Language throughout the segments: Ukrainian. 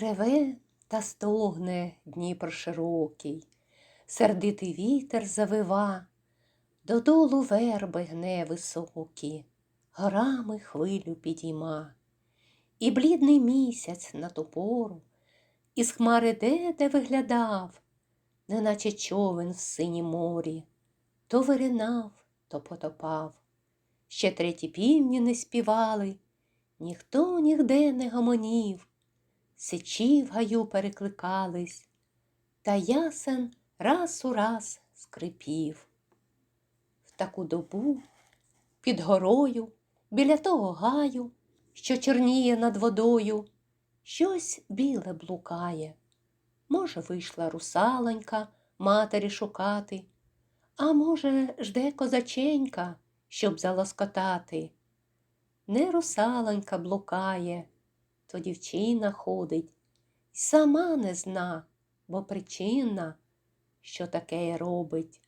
Реве та стогне Дніпр широкий, сердитий вітер завива, додолу верби гне високі, горами хвилю підійма. І блідний місяць на ту пору із хмари де де виглядав, неначе човен в синім морі, то виринав, то потопав. Ще треті півні не співали, ніхто нігде не гомонів, сичі в гаю перекликались, та ясен раз у раз скрипів. В таку добу під горою, біля того гаю, що чорніє над водою, щось біле блукає. Може, вийшла русалонька матері шукати, а може, жде козаченька, щоб залоскотати. Не русалонька блукає, то дівчина ходить, й сама не зна, бо причина, що таке робить.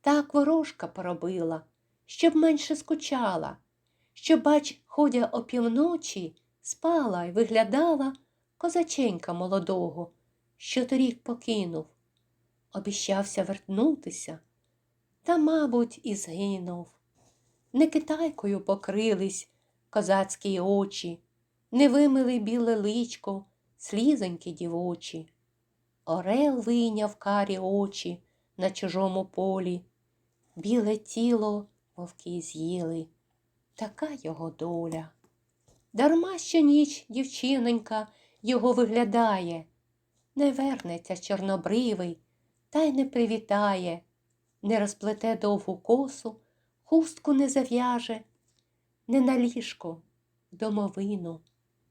Так ворожка поробила, щоб менше скучала, щоб, бач, ходя опівночі, спала й виглядала козаченька молодого, що торік покинув. Обіщався вертнутися, та, мабуть, і згинув. Не китайкою покрились козацькі очі, не вимили біле личко, слізоньки дівочі. Орел вийняв карі очі на чужому полі, біле тіло вовки з'їли, така його доля. Дарма що ніч дівчинонька його виглядає, не вернеться чорнобривий, та й не привітає, не розплете довгу косу, хустку не зав'яже, не на ліжко, домовину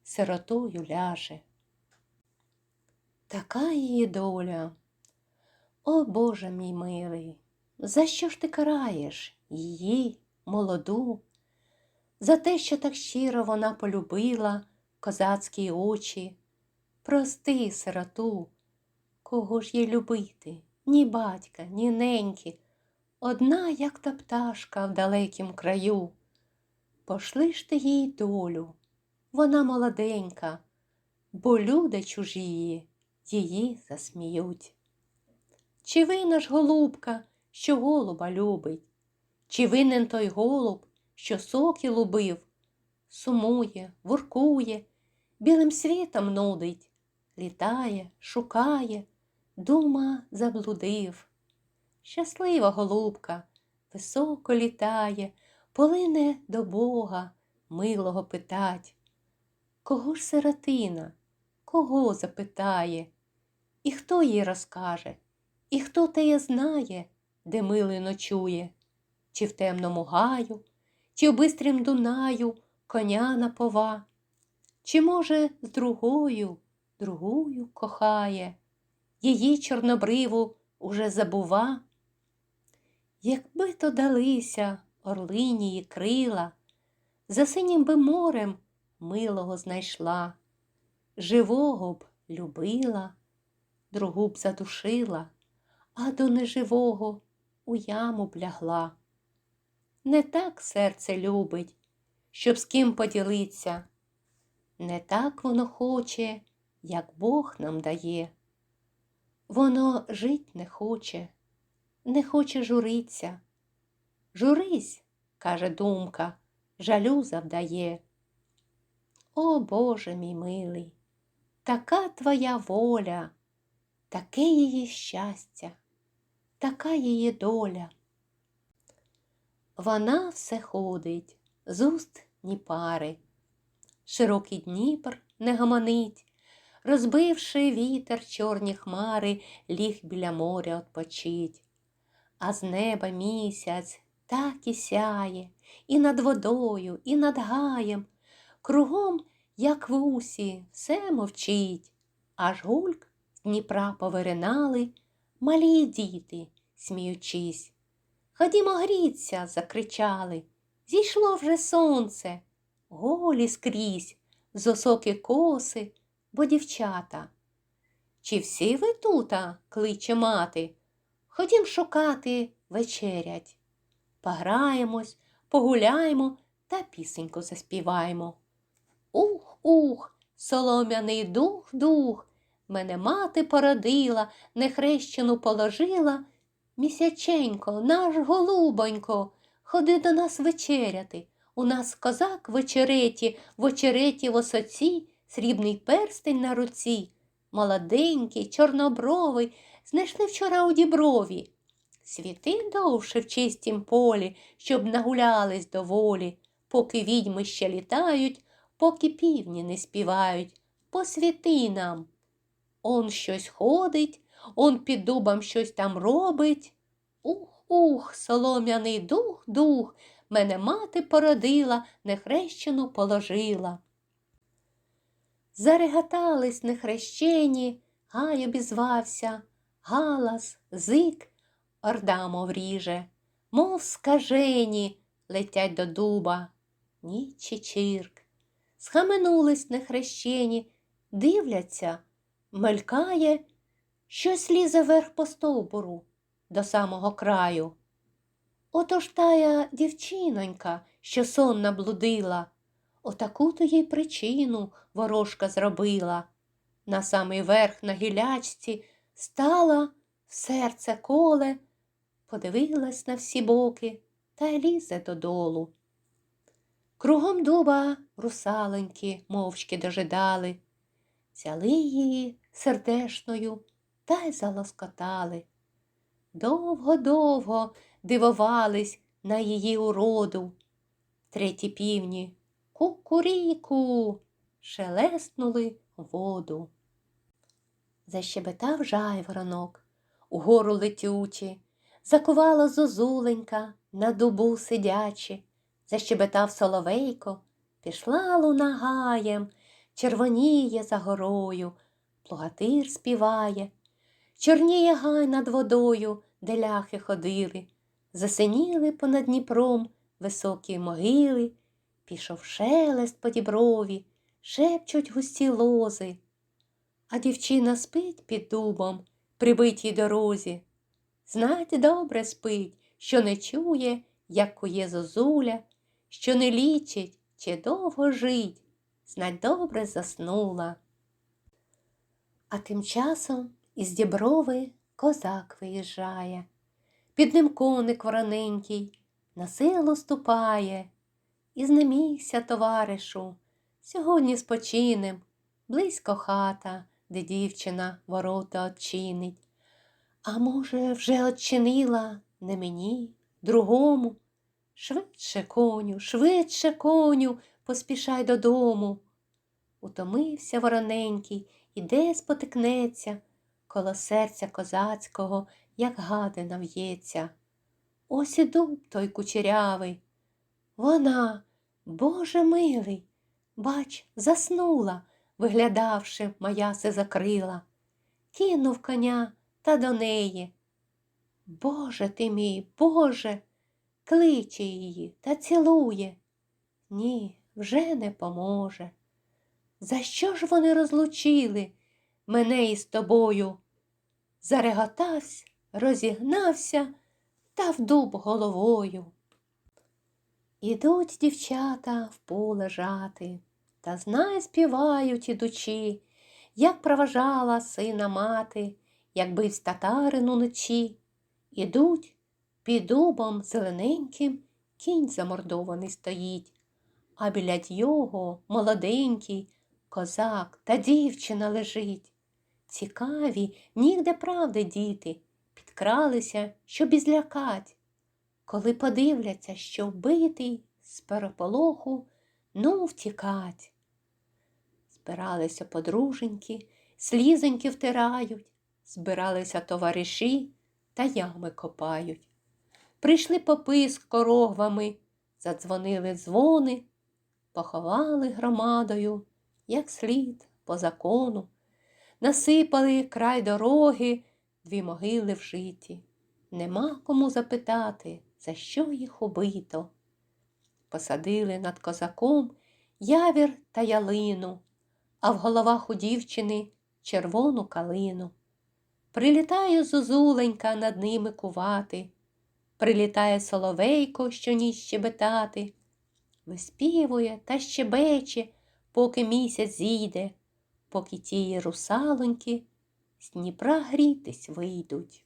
сиротою ляже. Така її доля. О Боже мій милий, за що ж ти караєш її, молоду, за те, що так щиро вона полюбила козацькі очі? Прости, сироту, кого ж їй любити, ні батька, ні неньки, одна, як та пташка в далекім краю. Пошли ж ти їй долю, вона молоденька, бо люди чужії її засміють. Чи винна ж голубка, що голуба любить? Чи винен той голуб, що соки лубив, сумує, воркує, білим світом нудить, літає, шукає, дума заблудив. Щаслива голубка, високо літає, полине до Бога, милого питать. Кого ж сиротина, кого запитає, і хто їй розкаже, і хто теє знає, де милий ночує, чи в темному гаю, чи в бистрім Дунаю коня напова, чи, може, з другою, другою кохає, її чорнобриву уже забува. Якби то далися орлинії крила, за синім би морем милого знайшла, живого б любила, другу б задушила, а до неживого у яму б лягла. Не так серце любить, щоб з ким поділиться, не так воно хоче, як Бог нам дає. Воно жить не хоче, не хоче журиться. Журись, каже думка, жалю завдає. О Боже мій милий, така твоя воля, таке її щастя, така її доля. Вона все ходить, з уст ні пари, широкий Дніпр не гомонить, розбивши вітер чорні хмари, ліг біля моря отпочить. А з неба місяць так і сяє, і над водою, і над гаєм, кругом, як в усі, все мовчить, аж гульк з Дніпра повиринали малі діти, сміючись. Ходімо гріться, закричали. Зійшло вже сонце, голі скрізь, зосоки коси, бо дівчата. Чи всі ви тута, кличе мати? Ходім шукати вечерять. Пограємось, погуляємо та пісеньку заспіваємо. Ух, ух, солом'яний дух, дух. Мене мати породила, нехрещену положила. Місяченько, наш голубонько, ходи до нас вечеряти. У нас козак в очереті, в очереті в осоці, срібний перстень на руці. Молоденький, чорнобровий, знайшли вчора у діброві. Світи довше в чистім полі, щоб нагулялись доволі, поки відьми ще літають, поки півні не співають. Посвіти нам. Он щось ходить, он під дубом щось там робить. Ух, ух, солом'яний дух, дух, мене мати породила, нехрещену положила. Зареготались нехрещені, гай обізвався, галас, зик, орда мов ріже, мов скажені летять до дуба, ніч і чирк. Схаменулись нехрещені, дивляться, мелькає, щось лізе вверх по стовбуру до самого краю. Отож тая дівчинонька, що сон наблудила, отаку то їй причину ворожка зробила. На самий верх на гілячці стала в серце коле, подивилась на всі боки та лізе додолу. Кругом дуба русаленьки мовчки дожидали, взяли її сердешною та й залоскотали. Довго-довго дивувались на її уроду. Треті півні кукуріку шелеснули воду. Защебетав жайворонок, угору летючи, закувала зозуленька на дубу сидячи, защебетав соловейко, пішла луна гаєм, червоніє за горою, плугатир співає, чорніє гай над водою, де ляхи ходили, засиніли понад Дніпром високі могили, пішов шелест по діброві, шепчуть густі лози. А дівчина спить під дубом, прибитій дорозі. Знать добре спить, що не чує, як кує зозуля, що не лічить, чи довго жить, знать добре заснула. А тим часом із діброви козак виїжджає, під ним коник вороненький, на силу ступає. І знемігся, товаришу, сьогодні спочинем, близько хата, де дівчина ворота odчинить. А може, вже odчинила не мені, другому. Швидше, коню, швидше, коню, поспішай додому. Утомився вороненький, іде спотикнеться, коло серця козацького, як гадина в'ється. Ось і дуб той кучерявий. Вона, Боже милий, бач, заснула, виглядавши, моя се закрила. Кинув коня та до неї. Боже ти мій, Боже, кличе її та цілує. Ні, вже не поможе. За що ж вони розлучили мене із тобою? Зареготався, розігнався та в дуб головою. Ідуть дівчата в поле жати, та знай співають ідучи, як проважала сина мати, як бив татарин уночі. Ідуть під дубом зелененьким кінь замордований стоїть, а біля його молоденький козак та дівчина лежить. Цікаві, нігде правди діти, підкралися, щоб і злякать. Коли подивляться, що вбитий з переполоху, ну втікать. Збиралися подруженьки, слізоньки втирають, збиралися товариші та ями копають. Прийшли попи з корогвами, задзвонили дзвони, поховали громадою, як слід по закону, насипали край дороги, дві могили в житі. Нема кому запитати, за що їх убито. Посадили над козаком явір та ялину, а в головах у дівчини червону калину. Прилітає зозуленька над ними кувати, прилітає соловейко, що ніч щебетати, виспівує та щебече, поки місяць зійде, поки тії русалоньки з Дніпра грітись вийдуть.